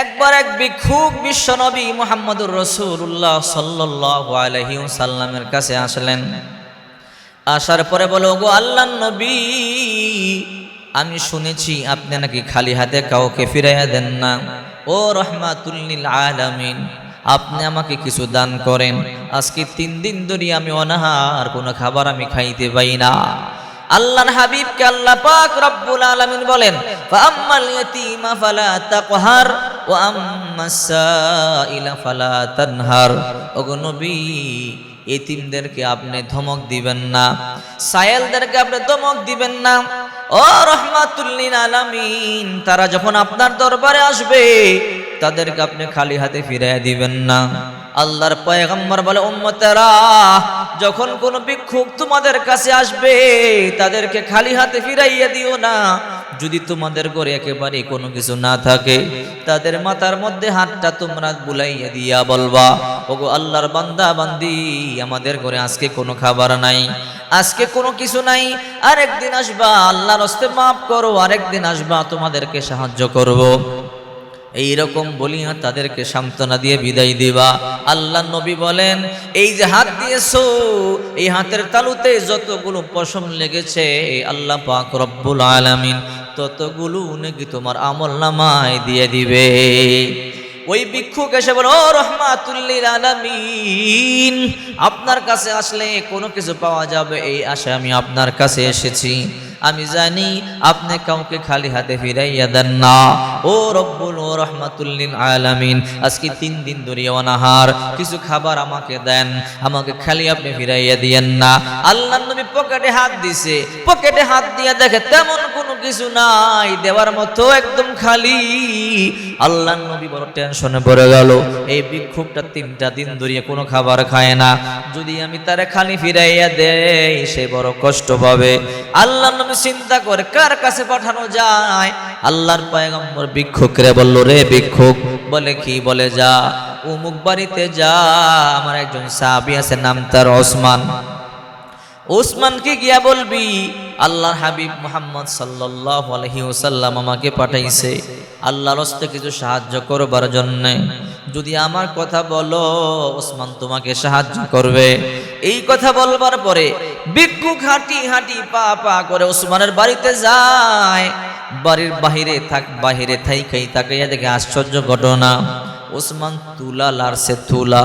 একবার এক ভিক্ষুক বিশ্বনবী মোহাম্মদুর রসুল্লাহ সাল্লাহ সাল্লামের কাছে আসলেন। আসার পরে বলো গো আল্লাহ নবী, আমি শুনেছি আপনি নাকি খালি হাতে কাউকে ফিরাইয়া দেন না। ও রহমাতুল্লিল আলামিন, আপনি আমাকে কিছু দান করেন। আজকে তিন দিন ধরে আমি অনাহার, কোনো খাবার আমি খাইতে পাই না। আল্লাহর হাবিবকে আল্লাহ পাক রব্বুল আলামিন বলেন, ফাআম্মাল ফালা তাকহার, ওয়া আম্মাস সাইলা ফালা তানহার। ওগো নবী এতিমদেরকে আপনি ধমক দিবেন না, সায়েলদেরকে আপনি ধমক দিবেন না। ও রহমাতুল্লিন আলামিন, তারা যখন আপনার দরবারে আসবে তাদেরকে আপনি খালি হাতে ফিরাইয়া দিবেন না। আল্লাহর পয়গম্বর বলে, উম্মতেরা, যখন কোনো ভিক্ষুক তোমাদের কাছে আসবে, তাদেরকে খালি হাতে ফিরাইয়া দিও না। যদি তোমাদের ঘরে একেবারে কোনো কিছু না থাকে, তাদের মাথার মধ্যে হাতটা তোমরা বুলাইয়া দিয়া বলবা, ওগো আল্লাহর বান্দা, বান্দি, আমাদের ঘরে আজকে কোনো খাবার নাই, আজকে কোনো কিছু নাই। আরেকদিন আসবা, আল্লাহর হস্তে মাফ করো, আরেকদিন আসবা, তোমাদেরকে সাহায্য করব। এইরকম বলিয়া তাদেরকে সান্ত্বনা দিয়ে বিদায় দিবা। আল্লাহ নবী বলেন, এই যে হাত দিয়েছ, এই হাতের তালুতে যতগুলো পশম লেগেছে, আল্লাহ পাক রব্বুল আলামিন ততগুলো নাকি তোমার আমল নামায় দিয়ে দিবে। ওই ভিক্ষুক এসে বলো রহমাতুল্লিল আলামিন, আপনার কাছে আসলে কোনো কিছু পাওয়া যাবে, এই আশা আমি আপনার কাছে এসেছি। আমি জানি আপনি কাউকে খালি হাতে ফিরাইয়া দেন না। ও রব্বুল ও রহমাতুল্লিল আলামিন, আজকে তিন দিন ধরে অনাহার, কিছু খাবার আমাকে দেন, আমাকে খালি আপনি ফিরাইয়া দিয়েন না। আল্লাহ নবী পকেটে হাত দিছে, পকেটে হাত দিয়ে দেখে তেমন কোনো কিছু নাই, দেওয়ার মতো একদম খালি। আল্লাহ নবী বড় টেনশনে পড়ে গেল, এই বিক্ষোভটা তিনটা দিন ধরে কোনো খাবার খায় না। যদি আমি তারে খালি ফিরাইয়া দেই, সে বড় কষ্ট পাবে। আল্লাহ নামে চিন্তা করে, কার কাছে পাঠানো যায়? আল্লাহর পয়গম্বর ভিক্ষুকরে বলল, রে ভিক্ষুক, বলে কি বলে যা? উমুক বাড়িতে যা। আমার একজন সাহাবি আছে, নাম তার ওসমান। ওসমানকে গিয়া বলবি, আল্লাহর হাবিব মোহাম্মদ সাল্লাহ আলহি ওসাল্লাম আমাকে পাঠাইছে। আল্লাহর হস্তে কিছু সাহায্য করবার জন্য। যদি আমার কথা বলো, ওসমান তোমাকে সাহায্য করবে। এই কথা বলবার পরে ভিক্ষুক হাঁটি হাঁটি পা পা করে ওসমানের বাড়িতে যায়। বাড়ির বাহিরে থাক, বাহিরে থাইকাই তাকাইয়া দেখে আশ্চর্য ঘটনা। ওসমান তুলা, লারছে তুলা।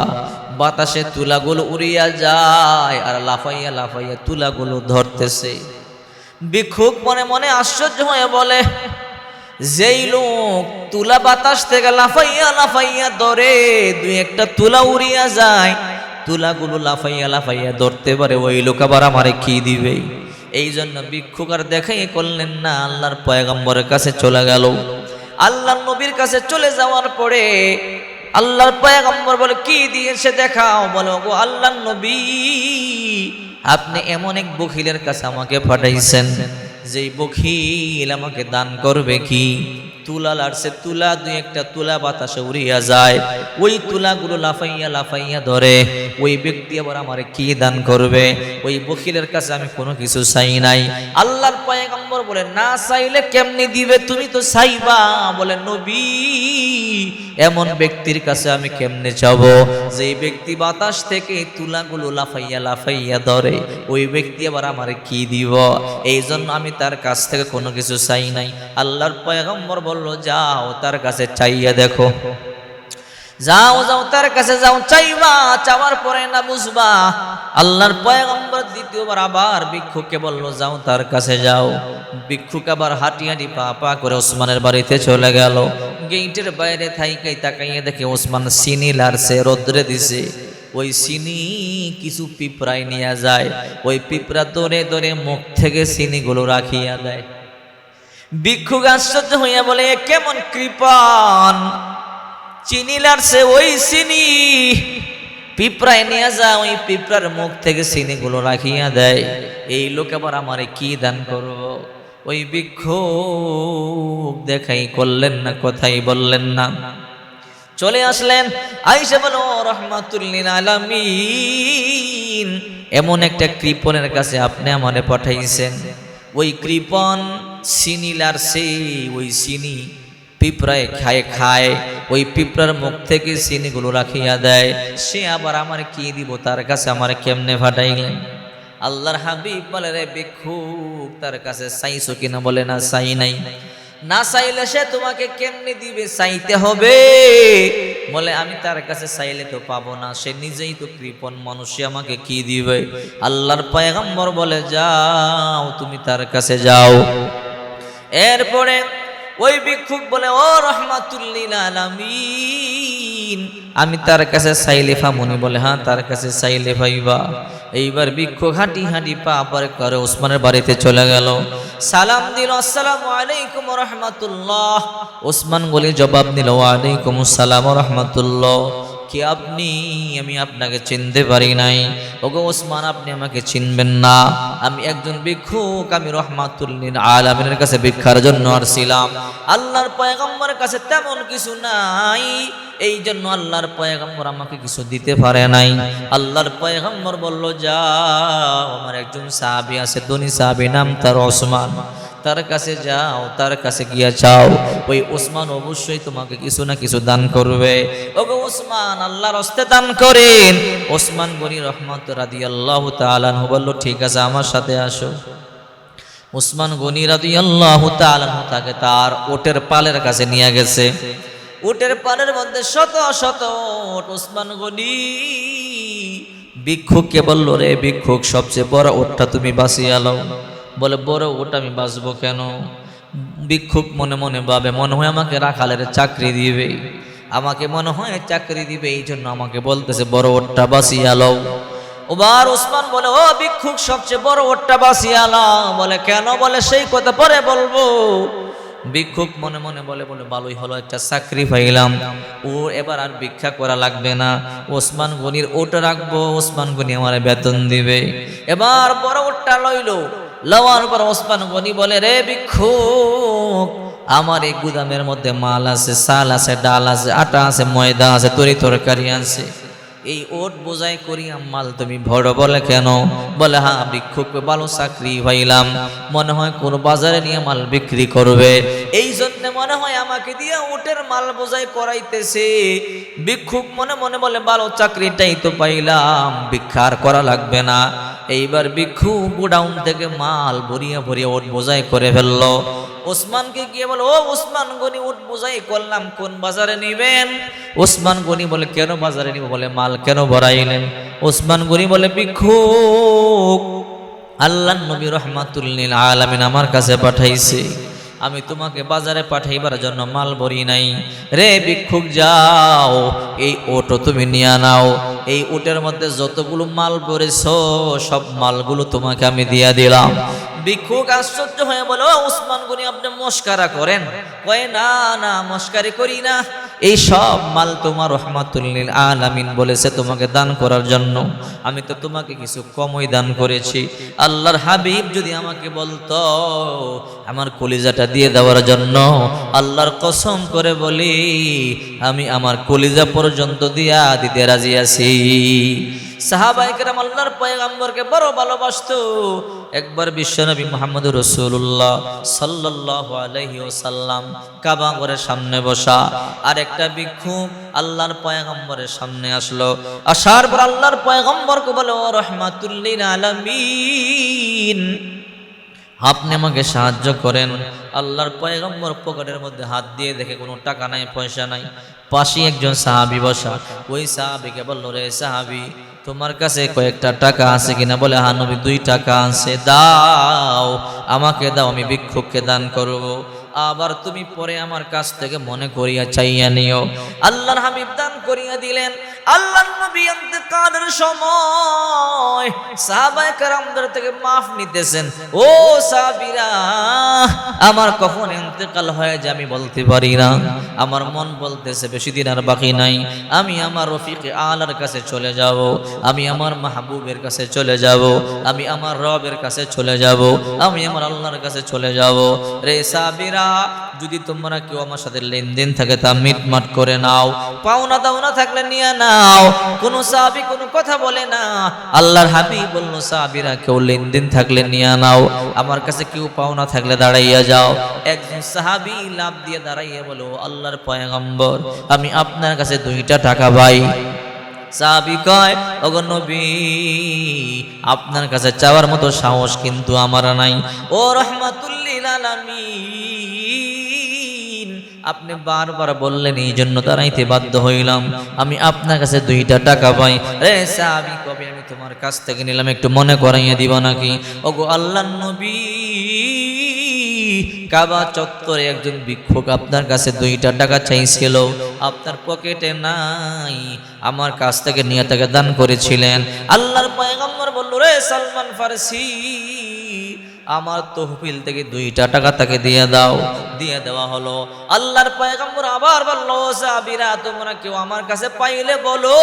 বাতাসে তুলাগুলো উড়িয়া যায় আর লাফাইয়া লাফাইয়া তুলাগুলো ধরতেছে। ভিক্ষুক মনে মনে আশ্চর্য হয়ে বলে, যেই লোক তুলা বাতাস থেকে লাফাইয়া লাফাইয়া ধরে দুই একটা তুলা উড়িয়া যায়, তুলাগুলো লাফাইয়া লাফাইয়া ধরতে পারে, ওই লোক আবার আমারে কি দিবে? এই জন্য ভিক্ষুক আর দেখাই করলেন না, আল্লাহর পয়গম্বরের কাছে চলে গেল। আল্লাহর নবীর কাছে চলে যাওয়ার পরে আল্লাহর পয়গম্বর বলে, কি দিয়েছে দেখাও? বলো গো আল্লাহর নবী, আপনি এমন এক বখিলের কাছে আমাকে পাঠাইছেন, যেই বখিল আমাকে দান করবে কি? তুলা লাড়ছে তুলা, দুই একটা তুলা বাতাসে উড়িয়া যায়। ওই তুলাগুলো লাফাইয়া লাফাইয়া ধরে, ওই ব্যক্তি আবার আমারে কি দান করবে? ওই বকিলের কাছে আমি কোনো কিছু চাই নাই। আল্লাহর পয়গম্বর বলে না চাইলে কেমনি দিবে? তুমি তো চাইবা। বলে নবী, এমন ব্যক্তির কাছে আমি কেমনে যাব? যে ব্যক্তি বাতাস থেকে তুলাগুলো লাফাইয়া লাফাইয়া ধরে, ওই ব্যক্তি আবার আমার কি দিব? এই জন্য আমি তার কাছ থেকে কোনো কিছু চাই নাই। আল্লাহর পয়গম্বর বলল, যাও, তার কাছে চাইয়া দেখো। যাও যাও, তার কাছে যাও, চাইবা, চাওয়ার পরে না বুঝবা। আল্লাহর পয়গম্বর দ্বিতীয়বার আবার ভিক্ষুককে বলল, যাও, তার কাছে যাও। ভিক্ষুক আবার হাঁটি হাঁটি পা পা করে ওসমানের বাড়িতে চলে গেল। গেইটের বাইরে থাইকাই তাকাইয়ে দেখে ওসমান সিনি লারছে, রোদ্রে দিছে। ওই চিনি কিছু পিঁপড়ায় নিয়ে যায়। ওই পিঁপড়া দরে দরে মুখ থেকে চিনিগুলো রাখিয়া দেয়। ভিক্ষুক আশ্চর্য হইয়া বলে কেমন কৃপণ চিনি লাড়ছে ওই চিনি। পিঁপড়ায় নিয়ে যা ওই পিঁপড়ার মুখ থেকে চিনিগুলো রাখিয়া দেয়। এই লোক আবার আমারে কি দান করব ওই বিক্ষোভ দেখাই করলেন না, কথাই বললেন না। চলে আসলেন আইসা বলো রহমাতুল্লিন আলামিন, এমন একটা কৃপণের কাছে আপনি আমারে পাঠাইছেন। ওই কৃপণ চিনি লারছে ওই চিনি পিঁপড়ায় খায় খায়। ওই পিঁপড়ার মুখ থেকে চিনিগুলো রাখিয়া দেয়। সে আবার আমার কি দিব? তার কাছে আমার কেমনে ফাটাইলেন? আল্লাহর হাবিব বলে, রে ভিক্ষুক, তার কাছে চাইছো কিনা? বলে, না, চাই নাই। না চাইলে সে তোমাকে কেমনে দিবে? চাইতে হবে। বলে, আমি তার কাছে চাইলে তো পাবো না। সে নিজেই তো কৃপণ মানুষ আমাকে কি দিবে? আল্লাহর পয়গম্বর বলে, যাও, তুমি তার কাছে যাও। এরপরে ওই ভিক্ষুক বলে, ও রহমাতুল্লিল আলামিন। আমি তার কাছে সাইলেফা মনে বলে হ্যাঁ তার কাছে সাইলেফা ইবা। এইবার ভিক্ষুক হাঁটি হাঁটি পা করে ওসমানের বাড়িতে চলে গেল। সালাম দিল, আসসালাম আলাইকুম রহমাতুল্লাহ। ওসমান বলে জবাব দিল ওয়ালাইকুম আসসালাম রহমাতুল্লাহ। কি আপনি? আমি আপনাকে চিনতে পারি নাই। ওগো ওসমান, আপনি আমাকে চিনবেন না। আমি একজন ভিক্ষুক, আমি রহমাতুল্লিন আলামিনের কাছে ভিক্ষার জন্য আসছিলাম। আল্লাহর পয়গম্বরের কাছে তেমন কিছু নাই। এই জন্য আল্লাহর পয়গম্বর আমাকে কিছু দিতে পারে নাই। আল্লাহর পয়গম্বর বলল যা আমার একজন সাহাবী আছে, ধনী সাহাবী নাম তার ওসমান। তার কাছে যাও, তার কাছে গিয়া চাও ওই ওসমান অবশ্যই তোমাকে কিছু না কিছু দান করবে। ওগো ওসমান, আল্লাহর হস্তে দান করেন। ওসমান গনি রহমত রাদি আল্লাহ তালানহু বলল, ঠিক আছে, আমার সাথে আসো। ওসমান গনি রাদি আল্লাহ তালানহু তাকে তার ওটের পালের কাছে নিয়ে গেছে। উটের পালের মধ্যে শত শত ওসমান গনি ভিক্ষুককে বলল, রে ভিক্ষুক, সবচেয়ে বড় ওটটা তুমি বাঁচিয়ে আলো বলে, বড় ওটা আমি বাঁচবো কেন? ভিক্ষুক মনে মনে ভাবে, মনে হয় আমাকে রাখালের চাকরি দিবে। আমাকে মনে হয় চাকরি দিবে এই জন্য আমাকে বলতেছে, বড় ওটটা বাঁচিয়ে আলো ওবার উসমান বলে, ও ভিক্ষুক সবচেয়ে বড় ওটটা বাঁচিয়ে আলাম বলে, কেন? বলে, সেই কথা পরে বলব। ভিক্ষুক মনে মনে বলে বলে, ভালোই হলো, একটা চাকরি পাইলাম। ও এবার আর ভিক্ষা করা লাগবে না। ওসমান গনির ওটা রাখব ওসমান গনি আমার বেতন দিবে। এবার বড় ওটটা লইলো। লওয়ার পর ওসমান গনি বলে, রে ভিক্ষুক, আমার এই গুদামের মধ্যে মাল আছে, সাল আছে, ডাল আছে, আটা আছে, ময়দা আছে, তরি তরকারি আছে। এই ওট বোঝাই করি মাল তুমি ভরো বলে কেন? বলে হ্যাঁ ভিক্ষুক, ভালো চাকরি পাইলাম মনে হয় কোন বাজারে নিয়ে মাল বিক্রি করবে। এই জন্য মনে হয় আমাকে দিয়ে ওটের মাল বোঝাই করাইতেছে। ভিক্ষুক মনে মনে বলে, ভালো চাকরিটাই তো পাইলাম, ভিক্ষার করা লাগবে না। এইবার ভিক্ষু গোডাউন থেকে মাল ভরিয়া ভরিয়া ওট বোঝাই করে ফেলল। ওসমানকে গিয়ে বলে, ও ওসমান গনি উঠ বোঝাই করলাম, কোন বাজারে নিবেন? ওসমান গনি বলে, কেন বাজারে নিব? বলে, মাল কেন ভরাইলেন? ওসমান গনি বলে, ভিক্ষুক, আল্লাহ নবী রহমাতুল্লিল আলামিন আমার কাছে পাঠাইছে। আমি তোমাকে বাজারে পাঠাইবার জন্য মাল ভরি নাই। রে ভিক্ষুক, যাও এই ওটো তুমি নিয়ে নাও। এই ওটের মধ্যে যতগুলো মাল ভরেছ, সব মালগুলো তোমাকে আমি দিয়া দিলাম। ভিক্ষুক আশ্চর্য হয়ে বলো উসমান গনি, আপনি মস্কারা করেন? কয়ে, না না, মস্কারি করি না। এই সব মাল তোমার রহমাতুল্লিল আলামিন বলেছে তোমাকে দান করার জন্য। আমি তো তোমাকে কিছু কমই দান করেছি। আল্লাহর হাবিব যদি আমাকে বলতো, আমার কলিজাটা দিয়ে দেওয়ার জন্য, আল্লাহর কসম করে বলি, আমি আমার কলিজা পর্যন্ত দিয়া দিতে রাজি আছি। সাহাবাইকেরাম আল্লাহর পয়গাম্বরকে বড় ভালোবাসতো। একবার বিশ্বনবী মোহাম্মদ রসুল্লাহ সাল্লাহ আলহি সাল্লাম কাবা ঘরের সামনে বসা আর একটা ভিক্ষুক আল্লাহর পয়গম্বরের সামনে আসলো। আসার পর আল্লাহর পয়গম্বরকে বলে, ও রহমাতুল্লিন আলমিন। আপনি আমাকে সাহায্য করেন। আল্লাহর পয়গম্বর পকেটের মধ্যে হাত দিয়ে দেখে কোনো টাকা নাই, পয়সা নাই। পাশে একজন সাহাবি বসা। ওই সাহাবিকে বলল, রে সাহাবি, তোমার কাছে কয়েকটা টাকা আছে কিনা? বলে হা নবী, দুই টাকা আছে। দাও, আমাকে দাও, আমি ভিক্ষুককে দান করব। আবার তুমি পরে আমার কাছ থেকে মনে করিয়া চাইয়া নিও। আল্লাহর হাবিব করিয়া দিলেন। আল্লাহর নবী ইন্তেকালের সময় সাহাবায়ে কেরামদের থেকে মাফ নিতেছেন। ও সাহাবীরা, আমার কখন ইন্তেকাল হয়ে যায় আমি বলতে পারি না। আমার মন বলতেছে, বেশি দিন আর বাকি নাই। আমি আমার রফিকে আলার কাছে চলে যাব। আমি আমার মাহবুবের কাছে চলে যাব। আমি আমার রবের কাছে চলে যাব। আমি আমার আল্লাহর কাছে চলে যাব। রে সাবিরা যদি তোমরা কেউ আমার সাথে লেনদেন থাকে তা মিটমাট করে নাও, পাওনা দাওনা থাকলে নিয়ে নাও, কোনো সাহাবি কোনো কথা বলে না। আল্লাহর হাবি বলল সাহাবিরা কেউ লেনদেন থাকলে নিয়ে নাও, আমার কাছে কেউ পাওনা থাকলে দাঁড়াইয়া যাও। একজন সাহাবি লাভ দিয়ে দাঁড়াইয়া বলো আল্লাহর পয়গম্বর, আমি আপনার কাছে দুইটা টাকা পাই। সাহাবি কয় নবী, আপনার কাছে চাওয়ার মতো সাহস কিন্তু আমার নাই। ও রহমাতুল্লিল আলামিন আপনি বারবার বললেন, এই জন্য দাঁড়াইতে বাধ্য হইলাম। আমি আপনার কাছে দুইটা টাকা পাই। রে সাহাবি, কবে আমি তোমার কাছ থেকে নিলাম? একটু মনে করাইয়া দিব নাকি? ওগো আল্লাহ নবী, কাবা চত্বরে একজন ভিক্ষুক আপনার কাছে দুইটা টাকা চাইছিল। আপনার পকেটে নাই। আমার কাছ থেকে নিয়ে তাকে দান করেছিলেন। আল্লাহর পয়গম্বর বলল, রে সালমান ফারসি আমার তহবিল থেকে দুইটা টাকা তাকে দিয়ে দাও। দিয়ে দেওয়া হলো। আল্লাহর পয়গম্বর আবার বলল সাবিরা তোমরা কেউ আমার কাছে পাইলে বলো।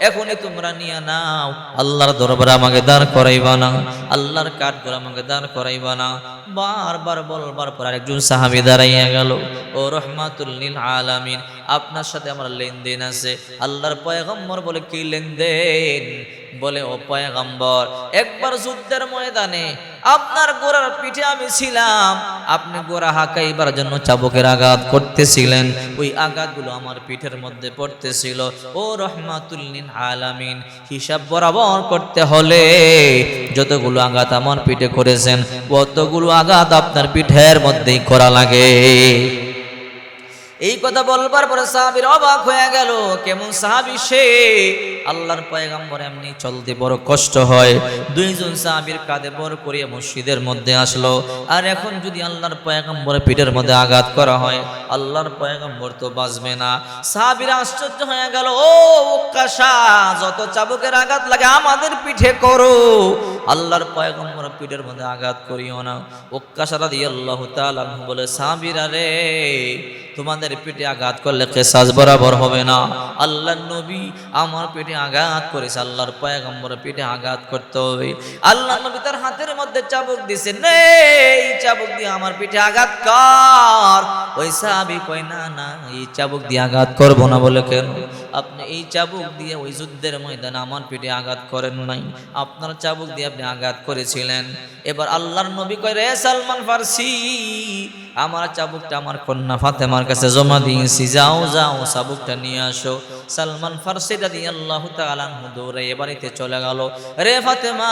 এখনই তোমরা নিয়ে নাও। আল্লাহর দরবারে আমাকে দাঁড় করাইবা না। আল্লাহর কাঠ করে আমাকে দাঁড় করাইবা না। বারবার বলবার পর আরেকজন সাহাবি দাঁড়াইয়া গেল। ও রহমাতুল্লিল আলামিন, আপনার সাথে আমার লেনদেন আছে। আল্লাহর পয়গম্বর বলে, কি লেনদেন? বলে, ও পয়গম্বর, একবার যুদ্ধের ময়দানে আপনার গোড়ার পিঠে আমি ছিলাম। আপনি গোড়া হাঁকাইবার জন্য চাবকের আঘাত করতেছিলেন। ওই আঘাতগুলো আমার পিঠের মধ্যে পড়তেছিল। ও রহমাতুল্লিন আলামিন, হিসাব বরাবর করতে হলে যতগুলো আঘাত আমার পিঠে করেছেন কতগুলো আঘাত আপনার পিঠের মধ্যেই করা লাগে। এই কথা বলবার পরে সাহাবির অবাক হয়ে গেল, কেমন সাহাবি সে? আল্লাহর পয়গাম্বর এমনি চলতে বড় কষ্ট হয়। দুইজন সাহাবির কাঁধে বড় করিয়ে মসজিদের মধ্যে আসলো। আর এখন যদি আল্লাহর পয়গাম্বরের পিঠের মধ্যে আঘাত করা হয়, আল্লাহর পয়গাম্বর তো বাঁচবে না। সাহাবিরা আশ্চর্য হয়ে গেল, ও কাশা যত চাবুকের আঘাত লাগে আমাদের পিঠে করো। আল্লাহর পয়গম্বর পিঠের মধ্যে আঘাত করিও না। ওক্কাশারা দিয়ে আল্লাহ তাআলা বলে, সাহাবিরা রে তোমাদের পেটে আঘাত করলে কেসাজ বরাবর হবে না। আল্লাহ নবী আমার পেটে আঘাত করেছে, আল্লাহর পায়গম্বর পেটে আঘাত করতে হবে। আল্লাহ নবী তার হাতের মধ্যে চাবুক দিছে, নেই, চাবুক দিয়ে আমার পিঠে আঘাত কর। ওই সাহাবি কয়, না না, এই চাবুক দিয়ে আঘাত করব না বলে কেন? আপনি এই চাবুক দিয়ে ওই যুদ্ধের ময়দানে আমার পিঠে আঘাত করেন নাই। আপনার চাবুক দিয়ে আপনি আঘাত করেছিলেন। এবার আল্লাহর নবী কয়, রে সালমান ফার্সি, আমার চাবুকটা আমার কন্যা ফাতেমার কাছে জমা দিয়েছি। যাও যাও, চাবুকটা নিয়ে আসো। সালমান ফার্সিটা দিয়ে আল্লাহ তালানহু দৌড়ে এ বাড়িতে চলে গেল। রে ফাতেমা,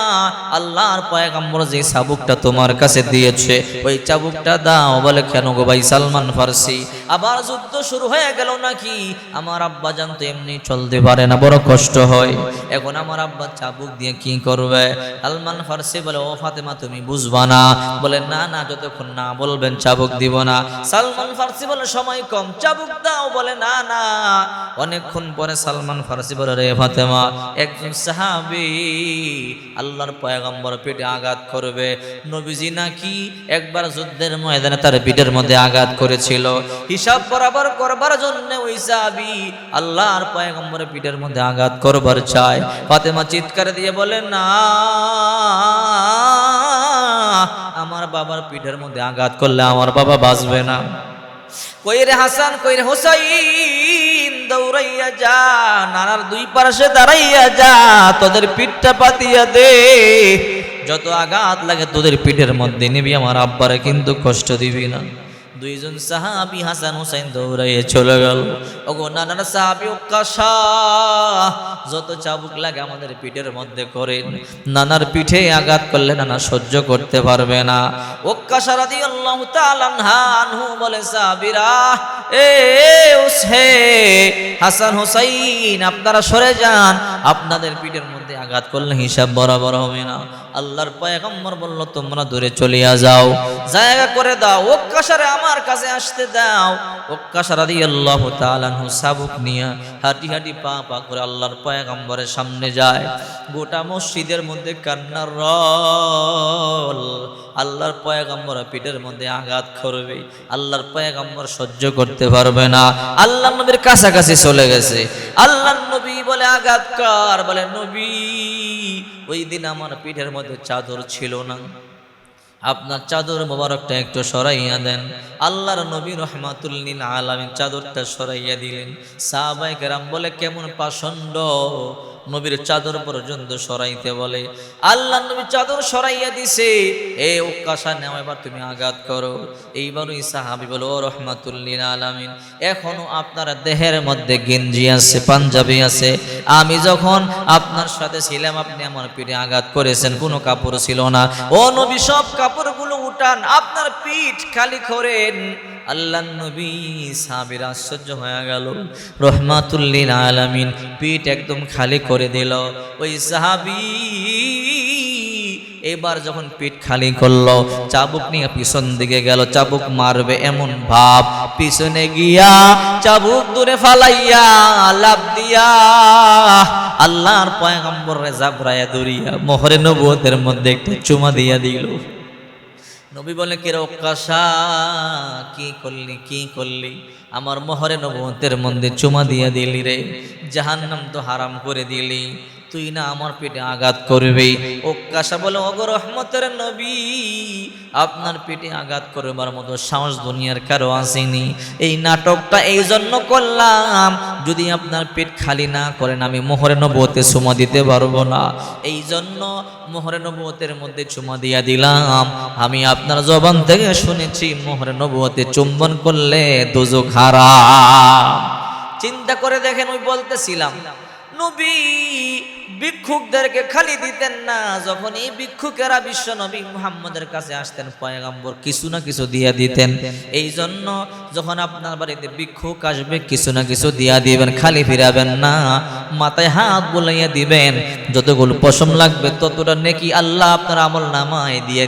আল্লাহর পয়গম্বর যে চাবুকটা তোমার কাছে দিয়েছে, ওই চাবুকটা দাও। বলে, কেন গো ভাই সালমান ফার্সি? আবার যুদ্ধ শুরু হয়ে গেল নাকি? আমার আব্বা জানতো এমনি চলতে পারে না, বড় কষ্ট হয়। এখন আমার আব্বা চাবুক দিয়ে কি করবে? সালমান ফার্সি বলে, ও ফাতেমা, তুমি বুঝবা না। বলে, না না, যতক্ষণ না বলবেন চাবুক দিব না। সালমান ফার্সি বলে, সময় কম, চাবুক দাও। বলে, না না। অনেকক্ষণ পরে সালমান ফার্সি বলে, রে ফাতেমা, একজন সাহাবি আল্লাহর পয়গম্বর পেটে আঘাত করবে। নবীজি নাকি একবার যুদ্ধের ময়দানে তার পিঠের মধ্যে আঘাত করেছিল। হিসাব বরাবর করবার জন্য ওই সাহাবি আল্লাহর পয়গম্বরের পিঠের মধ্যে আঘাত করবার চায়। ফাতেমা চিৎকার দিয়ে বলে, না, আমার বাবার পিঠের মধ্যে আঘাত করলে আমার বাবা বাঁচবে না। কইরে হাসান, কইরে হোসাইন, দৌড়াইয়া যা, নানার দুই পাশে দাঁড়াইয়া যা, তোদের পিঠটা পাতিয়া দে। যত আঘাত লাগে তোদের পিঠের মধ্যে নিবি, আমার আব্বারে কিন্তু কষ্ট দিবি না। দুইজন সাহাবি হাসান হুসাইন দৌড়াইয়ে চলে গেল। ওগো নানার সাহাবি কাশা যত চাবুক লাগে আমাদের পিঠের মধ্যে করেন নানার পিঠে আঘাত করলে নানা সহ্য করতে পারবে না। ওক্কাশা রাদিয়াল্লাহু তাআলা আনহু বলে, সাহাবীরা, এ হাসান হুসাইন, আপনারা সরে যান। আপনাদের পিঠের মধ্যে আঘাত করলে হিসাব বরাবর হবে না। আল্লাহর পয়গম্বর বলল, তোমরা দূরে চলিয়া যাও। জায়গা করে দাও। ওক্কাশারে আমার কাছে আসতে দাও। ওক্কাশা রাদিয়াল্লাহু তাআলা আনহু সাবুক নিয়ে হাঁটি হাঁটি পা পা করে আল্লাহর পয়গম্বরের সামনে যায়। গোটা মসজিদের মধ্যে কান্নার রল। আল্লাহর পয়গম্বর পিঠের মধ্যে আঘাত করবে। আল্লাহর পয়গম্বর সহ্য করতে পারবে না। আল্লাহ নবীর কাছাকাছি চলে গেছে। আল্লাহ নবী বলে, আঘাত কর। বলে, নবী, ওই দিন আমার পিঠের মধ্যে চাদর ছিল না। আপনার চাদর মোবারকটা একটু সরাইয়া দেন। আল্লাহর নবী রহমাতুল্লিন আলামিন চাদরটা সরাইয়া দিলেন। সাহাবাই কেরাম বলে, কেমন পাষণ্ড। নবীর চাদর পর্যন্ত সরাইতে বলে, আল্লাহ নবী চাদর সরাইয়া দিছে। এ ওকাশা নেও এবার তুমি আঘাত করো। এইবার ওই সাহাবি বলো, ও রহমাতুল্লিন আলামিন, এখনও আপনার দেহের মধ্যে গেঞ্জি আছে, পাঞ্জাবি আছে। আমি যখন আপনার সাথে ছিলাম, আপনি আমার পিঠে আঘাত করেছেন, কোনো কাপড় ছিল না। ও নবী, সব কাপড়গুলো উঠান, আপনার পিঠ খালি করেন। আল্লাহ নবী সাহাবির আশ্চর্য হয়ে গেল। রহমাতুল্লিন আলামিন, পিঠ একদম খালি করে দিল। ওই সাহাবি এবার যখন পিঠ খালি করল, চাবুক নিয়ে পিছন দিকে গেল। চাবুক মারবে এমন ভাব। পিছনে গিয়া চাবুক দূরে ফালাইয়া লাভ দিয়া আল্লাহর পয়গম্বর জাবরায়া দরিয়া মোহরে নবুয়তের মধ্যে একটা চুমা দিয়া দিল। নবী বলে, কে রকাশা কি করলি? কি করলি? আমার মহরে নবতের মন্দির চুমা দিয়ে দিলি রে। জাহান্নাম তো হারাম করে দিলি। তুই না আমার পেটে আঘাত করবি। ওকাশা বলে অগ রহমতের নবী, আপনার পেটে আঘাত করবার মতো সাহস দুনিয়ার কারও আসেনি। এই নাটকটা এই জন্য করলাম, যদি আপনার পেট খালি না করেন, আমি মোহরে নবতে চুমা দিতে পারব না। এই জন্য মোহরে নবতের মধ্যে চুমা দিয়া দিলাম। আমি আপনার জবান থেকে শুনেছি, মোহরে নবতে চুম্বন করলে দুজো খারাপ চিন্তা করে দেখেন, ওই বলতেছিলাম নবী ভিক্ষুকদেরকে খালি দিতেন না, যখন এই ভিক্ষুকেরা বিশ্ব নবী মুহাম্মদের কাছে আসতেন, পয়গাম্বর কিছু না কিছু দিয়া দিতেন। এই জন্য যখন আপনার বাড়িতে ভিক্ষুক আসবে, কিছু না কিছু দিয়া দিবেন, খালি ফিরাবেন না, মাথায় হাত বুলাইয়া দিবেন। যতগুলো পশম লাগবে, ততটা নেকি আল্লাহ আপনার আমল নামায় দিয়ে